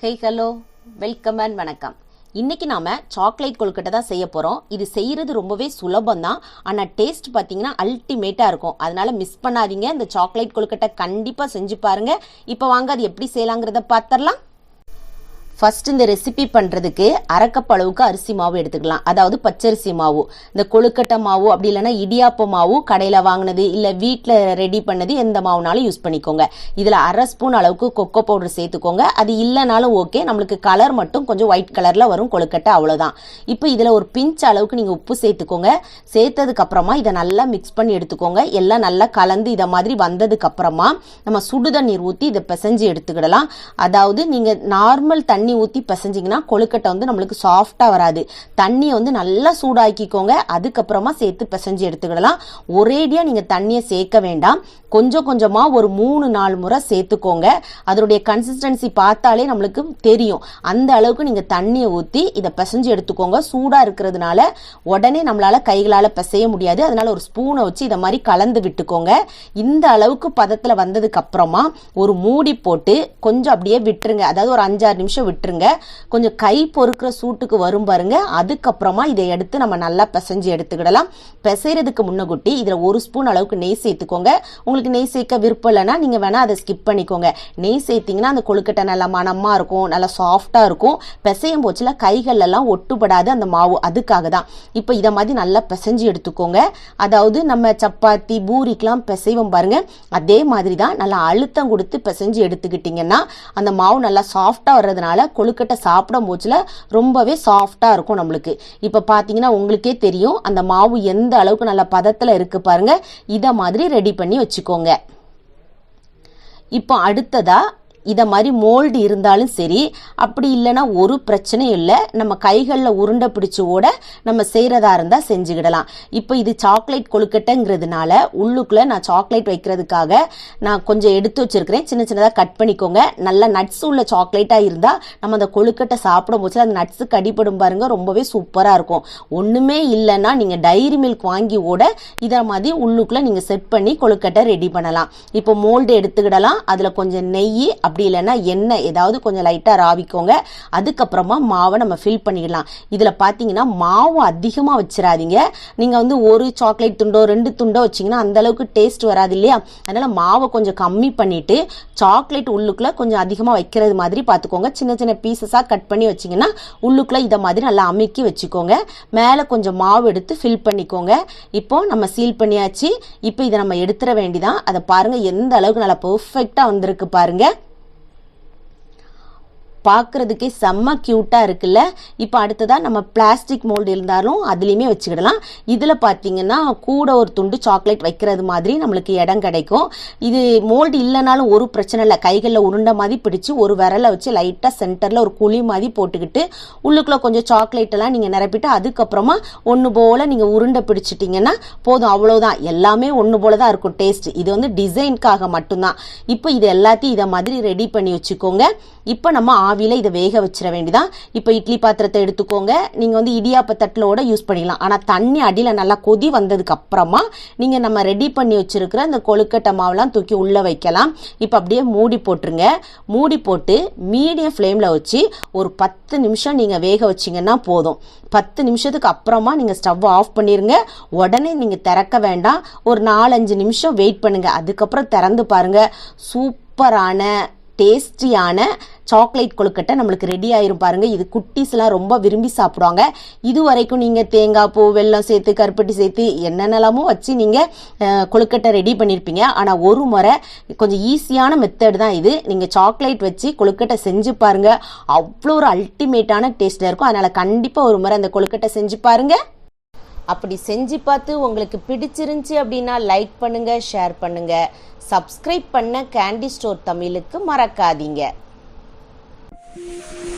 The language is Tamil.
ஹே ஹலோ வெல்கம் அண்ட் வணக்கம். இன்றைக்கி நாம் சாக்லேட் கொழுக்கட்டை தான் செய்ய போகிறோம் இது செய்கிறது ரொம்பவே சுலபம் தான் ஆனால் டேஸ்ட் பார்த்தீங்கன்னா அல்டிமேட்டாக இருக்கும். அதனால் மிஸ் பண்ணாதீங்க. இந்த சாக்லேட் கொழுக்கட்டை கண்டிப்பாக செஞ்சு பாருங்கள் இப்போ வாங்க அது எப்படி செய்யலாங்கிறத பார்த்துடலாம் ஃபர்ஸ்ட் இந்த ரெசிபி பண்ணுறதுக்கு அரைக்கப் அளவுக்கு அரிசி மாவு எடுத்துக்கலாம். அதாவது பச்சரிசி மாவு. இந்த கொழுக்கட்டை மாவு அப்படி இல்லைன்னா இடியாப்ப மாவு கடையில் வாங்கினது இல்லை வீட்டில் ரெடி பண்ணது எந்த மாவுனாலும் யூஸ் பண்ணிக்கோங்க. இதில் அரை ஸ்பூன் அளவுக்கு கொக்கோ பவுடர் சேர்த்துக்கோங்க. அது இல்லைனாலும் ஓகே நம்மளுக்கு கலர் மட்டும் கொஞ்சம் ஒயிட் கலரில் வரும் கொழுக்கட்டை அவ்வளோதான் இப்போ இதில் ஒரு பிஞ்ச் அளவுக்கு நீங்கள் உப்பு சேர்த்துக்கோங்க. சேர்த்ததுக்கப்புறமா இதை நல்லா மிக்ஸ் பண்ணி எடுத்துக்கோங்க. எல்லாம் நல்லா கலந்து இதை மாதிரி வந்ததுக்கப்புறமா நம்ம நம்ம சுடுதண்ணீர் ஊற்றி இதை பிசைஞ்சு எடுத்துக்கிடலாம். அதாவது நீங்கள் நார்மல் தண்ணி தண்ணி ஊற்றி பிசைஞ்சிங்கன்னா கொழுக்கட்டை வந்து நம்மளுக்கு சாஃப்டாக வராது. தண்ணியை வந்து நல்லா சூடாக்கிக்கோங்க. அதுக்கப்புறமா சேர்த்து பிசைஞ்சு எடுத்துக்கிடலாம். ஒரேடியாக நீங்கள் தண்ணியை சேர்க்க வேண்டாம். கொஞ்சம் கொஞ்சமாக ஒரு மூணு நாலு முறை சேர்த்துக்கோங்க. அதனுடைய கன்சிஸ்டன்சி பார்த்தாலே நம்மளுக்கு தெரியும். அந்த அளவுக்கு நீங்கள் தண்ணியை ஊற்றி இதை பிசைஞ்சு எடுத்துக்கோங்க. சூடாக இருக்கிறதுனால உடனே நம்மளால் கைகளால் பிசைய முடியாது. அதனால ஒரு ஸ்பூனை வச்சு இதை மாதிரி கலந்து விட்டுக்கோங்க. இந்த அளவுக்கு பதத்தில் வந்ததுக்கு அப்புறமா ஒரு மூடி போட்டு கொஞ்சம் அப்படியே விட்டுருங்க. அதாவது ஒரு அஞ்சாறு நிமிஷம் விட்டு விட்டுருங்க. கொஞ்சம் கை பொறுக்கிற சூட்டுக்கு வரும் பாருங்க. அதுக்கப்புறமா இதை எடுத்து நம்ம நல்லா பிசைஞ்சு எடுத்துக்கிடலாம். பிசைறதுக்கு முன்னகுட்டி இதில் ஒரு ஸ்பூன் அளவுக்கு நெய் சேர்த்துக்கோங்க. உங்களுக்கு நெய் சேர்க்க விருப்பம் இல்லைன்னா நீங்கள் வேணால் அதை ஸ்கிப் பண்ணிக்கோங்க. நெய் சேர்த்திங்கன்னா அந்த கொழுக்கட்டை நல்லா மணமாக இருக்கும் நல்லா சாஃப்டாக இருக்கும். பிசையும் போச்சுல கைகளெல்லாம் ஒட்டுப்படாது அந்த மாவு. அதுக்காக தான். இப்போ இதை மாதிரி நல்லா பிசைஞ்சு எடுத்துக்கோங்க. அதாவது நம்ம சப்பாத்தி பூரிக்கெலாம் பிசைவோம் பாருங்கள் அதே மாதிரி தான் நல்லா அழுத்தம் கொடுத்து பிசைஞ்சு எடுத்துக்கிட்டிங்கன்னா அந்த மாவு நல்லா சாஃப்டாக வர்றதுனால கொழுக்கட்டை சாப்பிடும் போச்சுல ரொம்பவே சாஃப்டாக இருக்கும் நம்மளுக்கு. இப்போ பார்த்தீங்கன்னா உங்களுக்கே தெரியும் அந்த மாவு எந்த அளவுக்கு நல்ல பதத்தில் இருக்கு பாருங்க. இதை மாதிரி ரெடி பண்ணி வச்சுக்கோங்க. இப்போ அடுத்ததா இதை மாதிரி மோல்டு இருந்தாலும் சரி அப்படி இல்லைன்னா ஒரு பிரச்சனையும் இல்லை. நம்ம கைகளில் உருண்டை பிடிச்சி ஓட நம்ம செய்கிறதா இருந்தால் செஞ்சுக்கிடலாம். இப்போ இது சாக்லேட் கொழுக்கட்டைங்கிறதுனால உள்ளுக்குள்ளே நான் சாக்லேட் வைக்கிறதுக்காக நான் கொஞ்சம் எடுத்து வச்சிருக்கிறேன். சின்ன சின்னதாக கட் பண்ணிக்கோங்க. நல்ல நட்ஸ் உள்ள சாக்லேட்டாக இருந்தால் நம்ம அந்த கொழுக்கட்டை சாப்பிடும் போச்சு அந்த நட்ஸுக்கு கடிப்படும் பாருங்க ரொம்பவே சூப்பராக இருக்கும். ஒன்றுமே இல்லைன்னா நீங்கள் டைரி மில்க் வாங்கி ஓட இதை மாதிரி உள்ளுக்குள்ளே நீங்கள் செட் பண்ணி கொழுக்கட்டை ரெடி பண்ணலாம். இப்போ மோல்டு எடுத்துக்கிடலாம். அதில் கொஞ்சம் நெய் அப்படி இல்லைன்னா எண்ணெய் ஏதாவது கொஞ்சம் லைட்டாக ராவிக்கோங்க. அதுக்கப்புறமா மாவை நம்ம ஃபில் பண்ணிடலாம். இதில் பார்த்தீங்கன்னா மாவு அதிகமாக வச்சிடாதீங்க நீங்கள் வந்து ஒரு சாக்லேட் துண்டோ ரெண்டு துண்டோ வச்சிங்கன்னா அந்தளவுக்கு டேஸ்ட் வராது இல்லையா? அதனால் மாவை கொஞ்சம் கம்மி பண்ணிவிட்டு சாக்லேட் உள்ளுக்குள்ளே கொஞ்சம் அதிகமாக வைக்கிறது மாதிரி பார்த்துக்கோங்க சின்ன சின்ன பீசஸாக கட் பண்ணி வச்சிங்கன்னா உள்ளுக்குள்ளே இதை மாதிரி நல்லா அமுக்கி வச்சுக்கோங்க. மேலே கொஞ்சம் மாவு எடுத்து ஃபில் பண்ணிக்கோங்க. இப்போ நம்ம சீல் பண்ணியாச்சு. இப்போ இதை நம்ம எடுத்துட வேண்டிதான். அதை பாருங்கள் எந்த அளவுக்கு நல்லா பர்ஃபெக்டாக வந்திருக்கு பாருங்கள் பார்க்குறதுக்கே செம்ம க்யூட்டாக இருக்குல்ல? இப்போ அடுத்ததாக நம்ம பிளாஸ்டிக் மோல்டு இருந்தாலும் அதுலேயுமே வச்சுக்கிடலாம். இதில் பார்த்தீங்கன்னா கூட ஒரு துண்டு சாக்லேட் வைக்கிறது மாதிரி நம்மளுக்கு இடம் கிடைக்கும். இது மோல்டு இல்லைனாலும் ஒரு பிரச்சனை இல்லை. கைகளில் உருண்டை மாதிரி பிடிச்சி ஒரு விரலை வச்சு லைட்டாக சென்டரில் ஒரு குழி மாதிரி போட்டுக்கிட்டு உள்ளுக்குள்ளே கொஞ்சம் சாக்லேட்டெல்லாம் நீங்கள் நிரப்பிட்டு அதுக்கப்புறமா ஒன்று போல் நீங்கள் உருண்டை பிடிச்சிட்டிங்கன்னா போதும். அவ்வளோதான் எல்லாமே ஒன்று போல தான் இருக்கும். டேஸ்ட் இது வந்து டிசைனுக்காக மட்டும்தான். இப்போ இது எல்லாத்தையும் இதை மாதிரி ரெடி பண்ணி வச்சுக்கோங்க. இப்போ நம்ம ஆவியில் இதை வேக வச்சிட வேண்டிதான். இப்போ இட்லி பாத்திரத்தை எடுத்துக்கோங்க. நீங்கள் வந்து இடியாப்ப தட்டிலோட யூஸ் பண்ணிக்கலாம் ஆனால் தண்ணி அடியில் நல்லா கொதி வந்ததுக்கு அப்புறமா நீங்கள் நம்ம ரெடி பண்ணி வச்சிருக்கிற அந்த கொழுக்கட்டை மாவுலாம் தூக்கி உள்ளே வைக்கலாம். இப்போ அப்படியே மூடி போட்டுருங்க. மூடி போட்டு மீடியம் ஃப்ளேமில் வச்சு ஒரு பத்து நிமிஷம் நீங்கள் வேக வச்சிங்கன்னா போதும். பத்து நிமிஷத்துக்கு அப்புறமா நீங்கள் ஸ்டவ் ஆஃப் பண்ணிடுங்க உடனே நீங்கள் திறக்க வேண்டாம். ஒரு நாலஞ்சு நிமிஷம் வெயிட் பண்ணுங்கள் அதுக்கப்புறம் திறந்து பாருங்கள் சூப்பரான டேஸ்டியான சாக்லேட் கொழுக்கட்டை நம்மளுக்கு ரெடி ஆயிரும் பாருங்க. இது குட்டீஸ்லாம் ரொம்ப விரும்பி சாப்பிடுவாங்க. இது வரைக்கும் நீங்கள் தேங்காய் பூ வெல்லம் சேர்த்து கருப்பட்டி சேர்த்து என்னென்னலாமோ வச்சு நீங்கள் கொழுக்கட்டை ரெடி பண்ணியிருப்பீங்க ஆனால் ஒரு முறை கொஞ்சம் ஈஸியான மெத்தட் தான் இது. நீங்கள் சாக்லேட் வச்சு கொழுக்கட்டை செஞ்சு பாருங்க. அவ்வளோ ஒரு அல்டிமேட்டான டேஸ்ட்டில் இருக்கும். அதனால் கண்டிப்பாக ஒரு முறை அந்த கொழுக்கட்டை செஞ்சு பாருங்க. அப்படி செஞ்சு பார்த்து உங்களுக்கு பிடிச்சிருந்துச்சி அப்படின்னா லைக் பண்ணுங்க ஷேர் பண்ணுங்க. சப்ஸ்கிரைப் பண்ண கேண்டி ஸ்டோர் தமிழுக்கு மறக்காதீங்க. Música